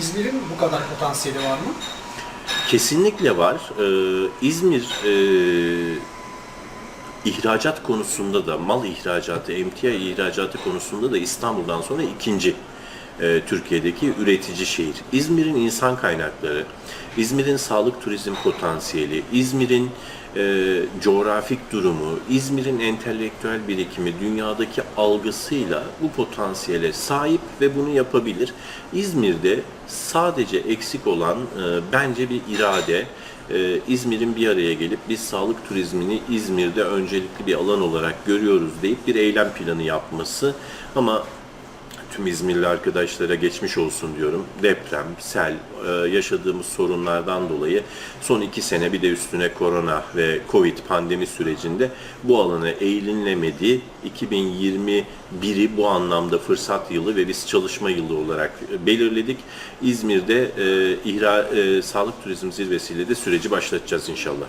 İzmir'in bu kadar potansiyeli var mı? Kesinlikle var. Ee, İzmir e, ihracat konusunda da, mal ihracatı, emtia ihracatı konusunda da İstanbul'dan sonra ikinci e, Türkiye'deki üretici şehir. İzmir'in insan kaynakları, İzmir'in sağlık turizm potansiyeli, İzmir'in e, coğrafik durumu, İzmir'in entelektüel birikimi, dünyadaki algısıyla bu potansiyele sahip ve bunu yapabilir. İzmir'de sadece eksik olan e, bence bir irade. E, İzmir'in bir araya gelip biz sağlık turizmini İzmir'de öncelikli bir alan olarak görüyoruz deyip bir eylem planı yapması ama tüm İzmirli arkadaşlara geçmiş olsun diyorum. Deprem, sel, e, yaşadığımız sorunlardan dolayı son iki sene bir de üstüne korona ve Covid pandemi sürecinde bu alana eğilinemedi. 2021'i bu anlamda fırsat yılı ve biz çalışma yılı olarak belirledik. İzmir'de e, e, sağlık turizm zirvesiyle de süreci başlatacağız inşallah.